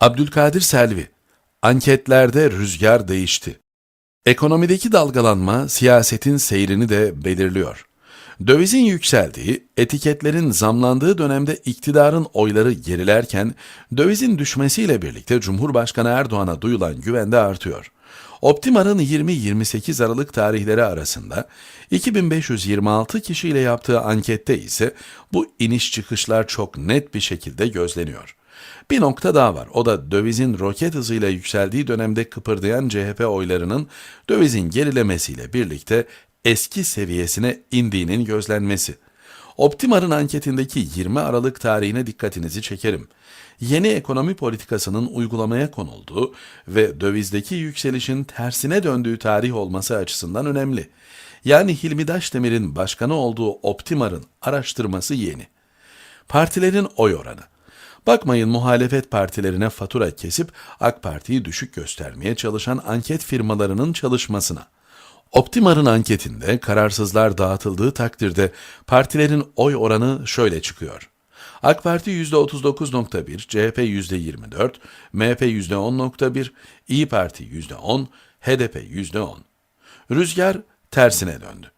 Abdülkadir Selvi Anketlerde rüzgar değişti. Ekonomideki dalgalanma siyasetin seyrini de belirliyor. Dövizin yükseldiği, etiketlerin zamlandığı dönemde iktidarın oyları gerilerken, dövizin düşmesiyle birlikte Cumhurbaşkanı Erdoğan'a duyulan güven de artıyor. Optimar'ın 20-28 Aralık tarihleri arasında 2526 kişiyle yaptığı ankette ise bu iniş çıkışlar çok net bir şekilde gözleniyor. Bir nokta daha var. O da dövizin roket hızıyla yükseldiği dönemde kıpırdayan CHP oylarının dövizin gerilemesiyle birlikte eski seviyesine indiğinin gözlenmesi. Optimar'ın anketindeki 20 Aralık tarihine dikkatinizi çekerim. Yeni ekonomi politikasının uygulamaya konulduğu ve dövizdeki yükselişin tersine döndüğü tarih olması açısından önemli. Yani Hilmi Daşdemir'in başkanı olduğu Optimar'ın araştırması yeni. Partilerin oy oranı. Bakmayın muhalefet partilerine fatura kesip AK Parti'yi düşük göstermeye çalışan anket firmalarının çalışmasına. Optimar'ın anketinde kararsızlar dağıtıldığı takdirde partilerin oy oranı şöyle çıkıyor. AK Parti %39.1, CHP %24, MHP %10.1, İyi Parti %10, HDP %10. Rüzgar tersine döndü.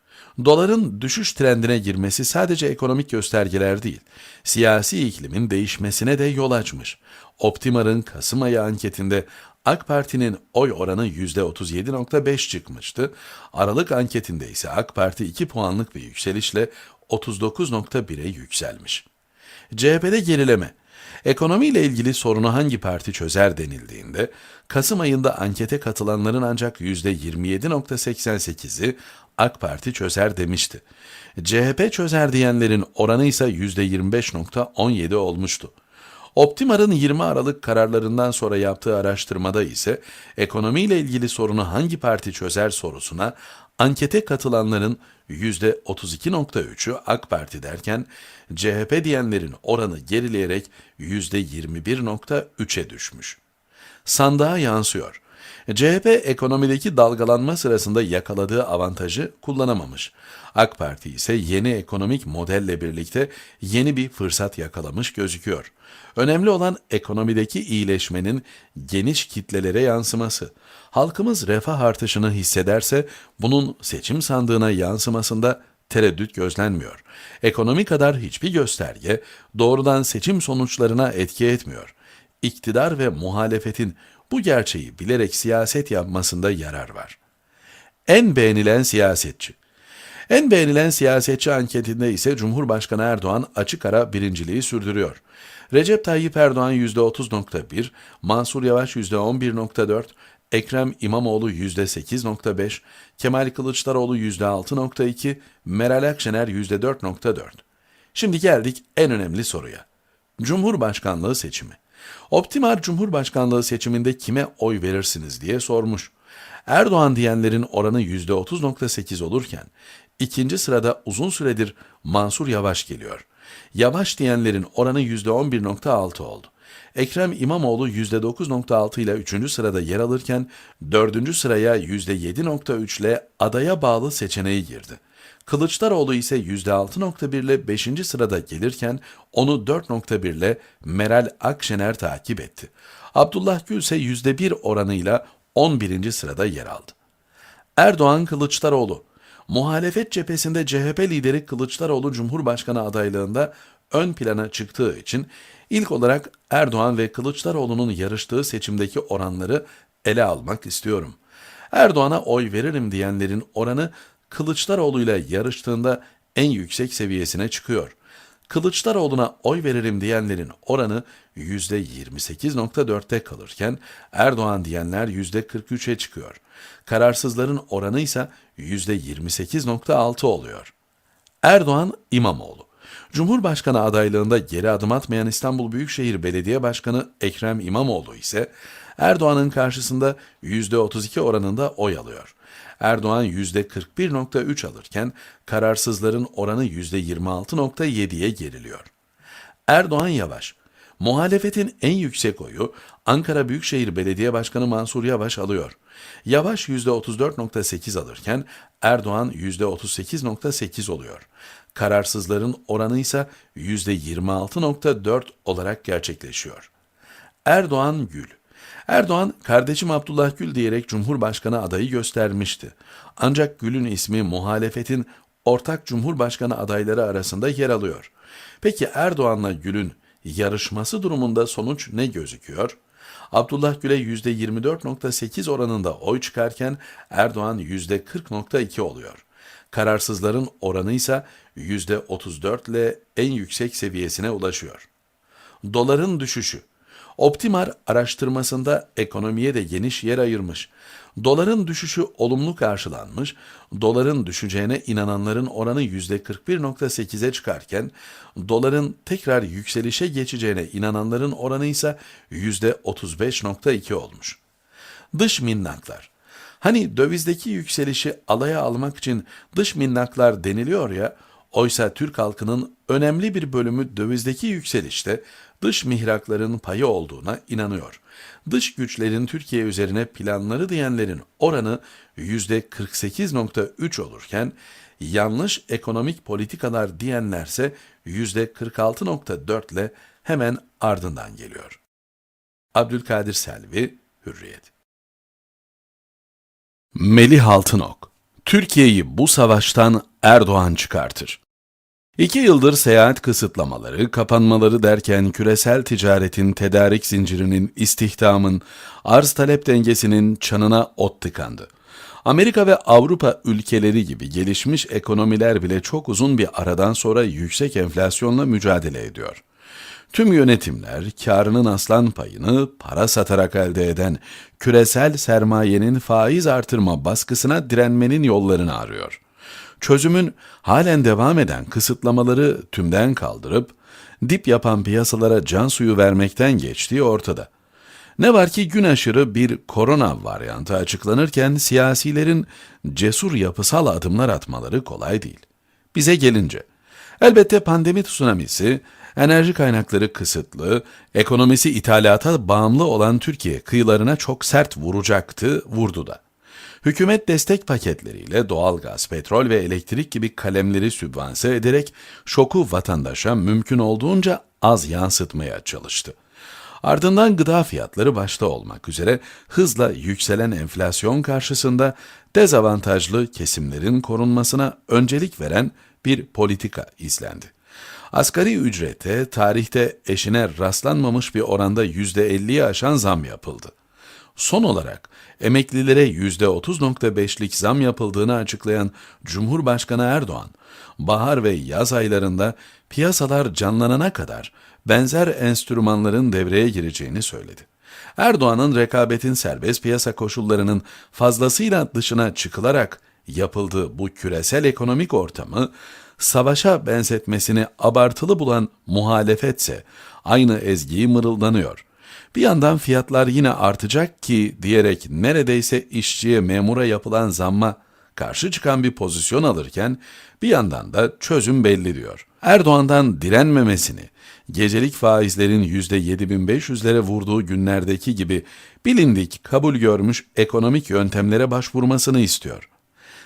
Doların düşüş trendine girmesi sadece ekonomik göstergeler değil, siyasi iklimin değişmesine de yol açmış. Optimar'ın Kasım ayı anketinde AK Parti'nin oy oranı %37.5 çıkmıştı. Aralık anketinde ise AK Parti 2 puanlık bir yükselişle 39.1'e yükselmiş. CHP'de gerileme. Ekonomiyle ilgili sorunu hangi parti çözer denildiğinde, Kasım ayında ankete katılanların ancak %27.88'i AK Parti çözer demişti. CHP çözer diyenlerin oranı ise %25.17 olmuştu. Optimar'ın 20 Aralık kararlarından sonra yaptığı araştırmada ise ekonomiyle ilgili sorunu hangi parti çözer sorusuna ankete katılanların %32.3'ü AK Parti derken CHP diyenlerin oranı gerileyerek %21.3'e düşmüş. Sandığa yansıyor. CHP ekonomideki dalgalanma sırasında yakaladığı avantajı kullanamamış. AK Parti ise yeni ekonomik modelle birlikte yeni bir fırsat yakalamış gözüküyor. Önemli olan ekonomideki iyileşmenin geniş kitlelere yansıması. Halkımız refah artışını hissederse bunun seçim sandığına yansımasında tereddüt gözlenmiyor. Ekonomi kadar hiçbir gösterge doğrudan seçim sonuçlarına etki etmiyor. İktidar ve muhalefetin bu gerçeği bilerek siyaset yapmasında yarar var. En beğenilen siyasetçi en beğenilen siyasetçi anketinde ise Cumhurbaşkanı Erdoğan açık ara birinciliği sürdürüyor. Recep Tayyip Erdoğan %30.1, Mansur Yavaş %11.4, Ekrem İmamoğlu %8.5, Kemal Kılıçdaroğlu %6.2, Meral Akşener %4.4. Şimdi geldik en önemli soruya. Cumhurbaşkanlığı seçimi. Optimar Cumhurbaşkanlığı seçiminde kime oy verirsiniz diye sormuş. Erdoğan diyenlerin oranı %30.8 olurken ikinci sırada uzun süredir Mansur Yavaş geliyor. Yavaş diyenlerin oranı %11.6 oldu. Ekrem İmamoğlu %9.6 ile 3. sırada yer alırken 4. sıraya %7.3 ile adaya bağlı seçeneği girdi. Kılıçdaroğlu ise %6.1 ile 5. sırada gelirken onu 4.1 ile Meral Akşener takip etti. Abdullah Gül ise %1 oranıyla 11. sırada yer aldı. Erdoğan Kılıçdaroğlu Muhalefet cephesinde CHP lideri Kılıçdaroğlu Cumhurbaşkanı adaylığında ön plana çıktığı için ilk olarak Erdoğan ve Kılıçdaroğlu'nun yarıştığı seçimdeki oranları ele almak istiyorum. Erdoğan'a oy veririm diyenlerin oranı Kılıçdaroğlu ile yarıştığında en yüksek seviyesine çıkıyor. Kılıçdaroğlu'na oy veririm diyenlerin oranı %28.4'te kalırken Erdoğan diyenler %43'e çıkıyor. Kararsızların oranı ise %28.6 oluyor. Erdoğan İmamoğlu Cumhurbaşkanı adaylığında geri adım atmayan İstanbul Büyükşehir Belediye Başkanı Ekrem İmamoğlu ise Erdoğan'ın karşısında %32 oranında oy alıyor. Erdoğan %41.3 alırken kararsızların oranı %26.7'ye geriliyor. Erdoğan Yavaş Muhalefetin en yüksek oyu Ankara Büyükşehir Belediye Başkanı Mansur Yavaş alıyor. Yavaş %34.8 alırken Erdoğan %38.8 oluyor. Kararsızların oranı ise %26.4 olarak gerçekleşiyor. Erdoğan Gül Erdoğan, kardeşim Abdullah Gül diyerek Cumhurbaşkanı adayı göstermişti. Ancak Gül'ün ismi muhalefetin ortak Cumhurbaşkanı adayları arasında yer alıyor. Peki Erdoğan'la Gül'ün yarışması durumunda sonuç ne gözüküyor? Abdullah Gül'e %24.8 oranında oy çıkarken Erdoğan %40.2 oluyor. Kararsızların oranı ise %34 ile en yüksek seviyesine ulaşıyor. Doların düşüşü Optimar araştırmasında ekonomiye de geniş yer ayırmış. Doların düşüşü olumlu karşılanmış, doların düşeceğine inananların oranı %41.8'e çıkarken, doların tekrar yükselişe geçeceğine inananların oranı ise %35.2 olmuş. Dış minnaklar Hani dövizdeki yükselişi alaya almak için dış minnaklar deniliyor ya, oysa Türk halkının önemli bir bölümü dövizdeki yükselişte dış mihrakların payı olduğuna inanıyor. Dış güçlerin Türkiye üzerine planları diyenlerin oranı %48.3 olurken, yanlış ekonomik politikalar diyenlerse %46.4 ile hemen ardından geliyor. Abdülkadir Selvi, Hürriyet Melih Altınok Türkiye'yi bu savaştan Erdoğan çıkartır. İki yıldır seyahat kısıtlamaları, kapanmaları derken küresel ticaretin tedarik zincirinin, istihdamın, arz talep dengesinin çanına ot tıkandı. Amerika ve Avrupa ülkeleri gibi gelişmiş ekonomiler bile çok uzun bir aradan sonra yüksek enflasyonla mücadele ediyor. Tüm yönetimler karının aslan payını para satarak elde eden küresel sermayenin faiz artırma baskısına direnmenin yollarını arıyor. Çözümün halen devam eden kısıtlamaları tümden kaldırıp dip yapan piyasalara can suyu vermekten geçtiği ortada. Ne var ki gün aşırı bir korona varyantı açıklanırken siyasilerin cesur yapısal adımlar atmaları kolay değil. Bize gelince, elbette pandemi tsunamisi enerji kaynakları kısıtlı, ekonomisi ithalata bağımlı olan Türkiye kıyılarına çok sert vuracaktı, vurdu da. Hükümet destek paketleriyle doğalgaz, petrol ve elektrik gibi kalemleri sübvanse ederek şoku vatandaşa mümkün olduğunca az yansıtmaya çalıştı. Ardından gıda fiyatları başta olmak üzere hızla yükselen enflasyon karşısında dezavantajlı kesimlerin korunmasına öncelik veren bir politika izlendi. Asgari ücrete tarihte eşine rastlanmamış bir oranda %50'yi aşan zam yapıldı. Son olarak emeklilere %30.5'lik zam yapıldığını açıklayan Cumhurbaşkanı Erdoğan, bahar ve yaz aylarında piyasalar canlanana kadar benzer enstrümanların devreye gireceğini söyledi. Erdoğan'ın rekabetin serbest piyasa koşullarının fazlasıyla dışına çıkılarak yapıldığı bu küresel ekonomik ortamı savaşa benzetmesini abartılı bulan muhalefetse aynı ezgiyi mırıldanıyor. Bir yandan fiyatlar yine artacak ki diyerek neredeyse işçiye memura yapılan zamma karşı çıkan bir pozisyon alırken bir yandan da çözüm belli diyor. Erdoğan'dan direnmemesini, gecelik faizlerin %7500'lere vurduğu günlerdeki gibi bilindik, kabul görmüş ekonomik yöntemlere başvurmasını istiyor.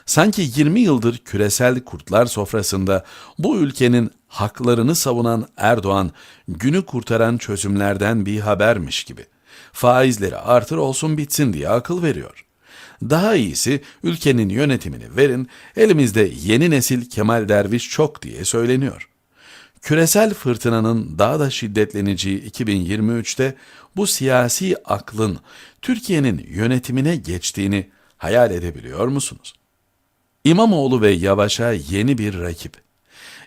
Sanki 20 yıldır küresel kurtlar sofrasında bu ülkenin haklarını savunan Erdoğan günü kurtaran çözümlerden bir habermiş gibi. Faizleri artır olsun bitsin diye akıl veriyor. Daha iyisi ülkenin yönetimini verin, elimizde yeni nesil Kemal Derviş çok diye söyleniyor. Küresel fırtınanın daha da şiddetleneceği 2023'te bu siyasi aklın Türkiye'nin yönetimine geçtiğini hayal edebiliyor musunuz? İmamoğlu ve Yavaş'a yeni bir rakip.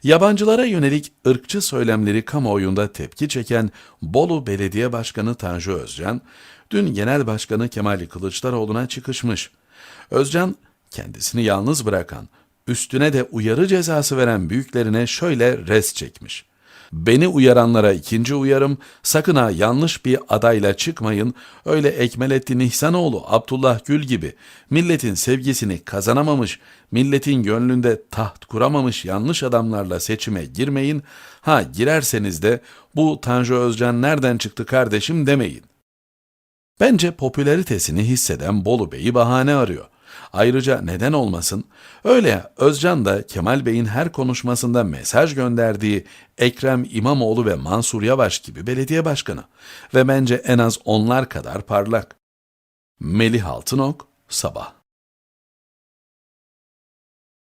Yabancılara yönelik ırkçı söylemleri kamuoyunda tepki çeken Bolu Belediye Başkanı Tanju Özcan, dün Genel Başkanı Kemal Kılıçdaroğlu'na çıkışmış. Özcan, kendisini yalnız bırakan, üstüne de uyarı cezası veren büyüklerine şöyle res çekmiş. Beni uyaranlara ikinci uyarım, sakın ha yanlış bir adayla çıkmayın, öyle Ekmelettin İhsanoğlu, Abdullah Gül gibi milletin sevgisini kazanamamış, milletin gönlünde taht kuramamış yanlış adamlarla seçime girmeyin, ha girerseniz de bu Tanju Özcan nereden çıktı kardeşim demeyin. Bence popülaritesini hisseden Bolu Bey'i bahane arıyor. Ayrıca neden olmasın? Öyle Özcan da Kemal Bey'in her konuşmasında mesaj gönderdiği Ekrem İmamoğlu ve Mansur Yavaş gibi belediye başkanı. Ve bence en az onlar kadar parlak. Melih Altınok, Sabah.